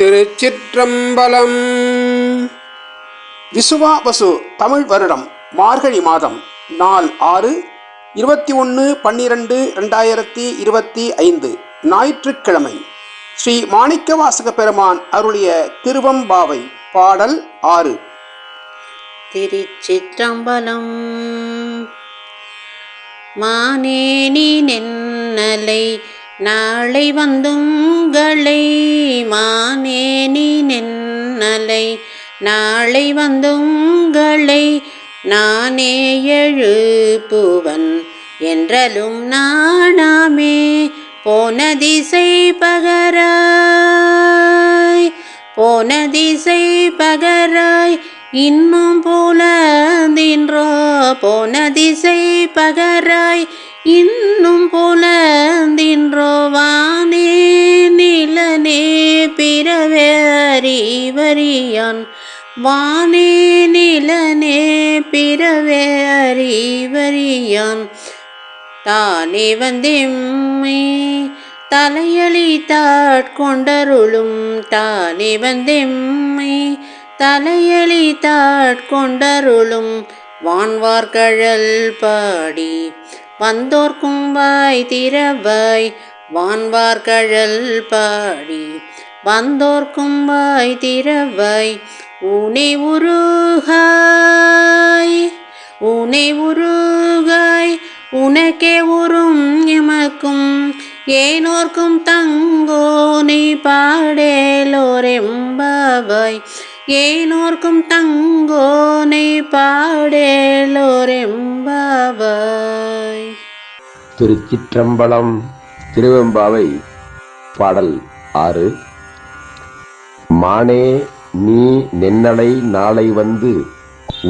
திருச்சிற்றம்பலம். விசுவாபசு தமிழ் வருடம் மார்கழி மாதம் நாள் ஆறு இருபத்தி ஒன்று பன்னிரண்டு ரெண்டாயிரத்தி இருபத்தி ஐந்து ஞாயிற்றுக்கிழமை. ஸ்ரீ மாணிக்கவாசக பெருமான் அருளிய திருவம்பாவை பாடல் ஆறு. திருச்சிற்றம்பலம். மானேனி நென்னலை நாளை வந்துங்களை மானேனி நென்னலை. நாளை வந்துங்களை நானே எழுப்புவன். என்றலும் நானாமே போன திசை பகராய். போன திசை பகராய் இன்னும் புலந்தின்றோ போன திசை பகராய் இன்னும் புலந்தின்றோவானே நிலனே பிறவே வானே நிலனே பிறவே அறிவறியான். தானே வந்தெம்மை தலையளித்தாட்கொண்டருளும் தானே வந்தெம்மை தலையளித்தாட்கொண்டருளும் வான்வார்கழல் பாடி வந்தோர்க்கும் வாய் திறவாய் வான்வார்கழல் பாடி. வந்தோர்க்கும் வாய் திறவாய் உனை உருகாய். உனை உருகாய் உனக்கே உறும் எமக்கும். ஏனோர்க்கும் தங்கோனை பாடேலோரெம்பாவாய். ஏனோர்க்கும் தங்கோனை பாடேலோரெம்பாவாய். திருச்சிற்றம்பலம் திருவெம்பாவை பாடல் ஆறு. மானே நீ நென்னலை நாளை வந்து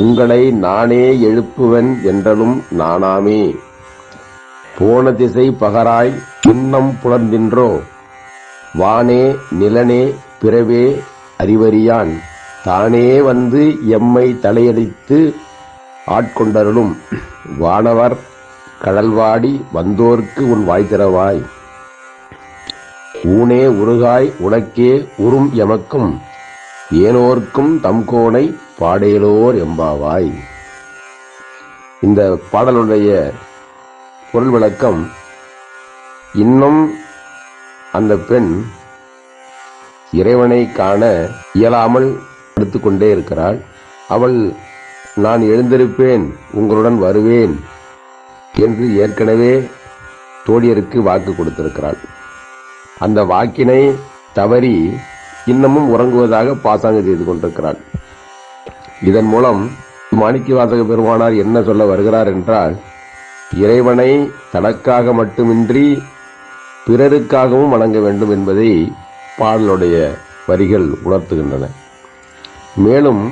உங்களை நானே எழுப்புவன் என்றலும் நானாமே. போன திசை பகராய் புன்னம் புலர்ந்தின்றோ வானே நிலனே பிறவே அறிவறியான். தானே வந்து எம்மை தலையடித்து ஆட்கொண்டருளும். வானவர் கடல்வாடி வந்தோர்க்கு உன் வாய் திறவாய். ஊனே உருகாய் உனக்கே உறும் எமக்கும் ஏனோர்க்கும் தம்கோனை பாடேலோர் எம்பாவாய். இந்த பாடலுடைய பொருள் விளக்கம் இன்னும் அந்த பெண் இறைவனை காண இயலாமல் படுத்துக்கொண்டே இருக்கிறாள். அவள் நான் எழுந்திருப்பேன் உங்களுடன் வருவேன் என்று ஏற்கனவே தோழியருக்கு வாக்கு கொடுத்திருக்கிறாள். அந்த வாக்கினை தவறி இன்னமும் உறங்குவதாக பாசாங்கு செய்து கொண்டிருக்கிறாள். இதன் மூலம் மாணிக்க வாசக பெருமானார் என்ன சொல்ல வருகிறார் என்றால் இறைவனை தனக்காக மட்டுமின்றி பிறருக்காகவும் வணங்க வேண்டும் என்பதை பாடலுடைய வரிகள் உணர்த்துகின்றன. மேலும்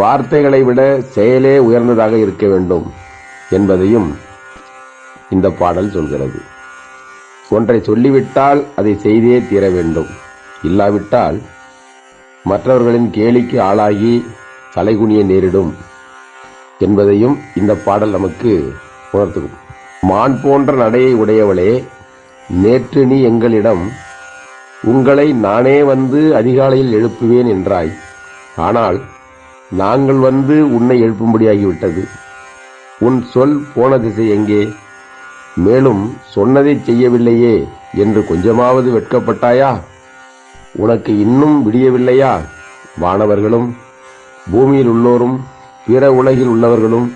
வார்த்தைகளை விட செயலே உயர்ந்ததாக இருக்க வேண்டும் என்பதையும் இந்த பாடல் சொல்கிறது. ஒன்றை சொல்லிவிட்டால் அதை செய்தே தீர வேண்டும். இல்லாவிட்டால் மற்றவர்களின் கேலிக்கு ஆளாகி தலைகுனிய நேரிடும் என்பதையும் இந்த பாடல் நமக்கு உணர்த்தும். மான் போன்ற நடையை உடையவளே நேற்று நீ எங்களிடம் உங்களை நானே வந்து அதிகாலையில் எழுப்புவேன் என்றாய். ஆனால் நாங்கள் வந்து உன்னை எழுப்பும்படியாகிவிட்டது. உன் சொல் போன திசை எங்கே? மேலும் சொன்னதை செய்யவில்லையே என்று கொஞ்சமாவது வெட்கப்பட்டாயா? உனக்கு இன்னும் விடியவில்லையா? வானவர்களும் பூமியில் உள்ளோரும் பிற உலகில் உள்ளவர்களும்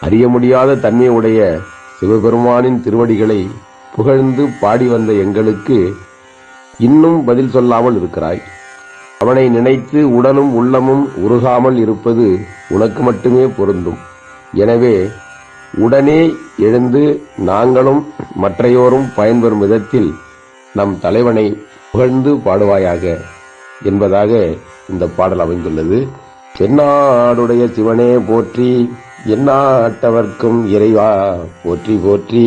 அறிய முடியாத தன்மையுடைய சிவபெருமானின் திருவடிகளை புகழ்ந்து பாடி வந்த எங்களுக்கு இன்னும் பதில் சொல்லாமல் இருக்கிறாய். அவனை நினைத்து உடலும் உள்ளமும் உருகாமல் இருப்பது உனக்கு மட்டுமே பொருந்தும். எனவே உடனே எழுந்து நாங்களும் மற்றையோரும் பயன்பெறும் விதத்தில் நம் தலைவனை புகழ்ந்து பாடுவாயாக என்பதாக இந்த பாடல் அமைந்துள்ளது. தென்னாடுடைய சிவனே போற்றி என்னாட்டவர்க்கும் இறைவா போற்றி போற்றி.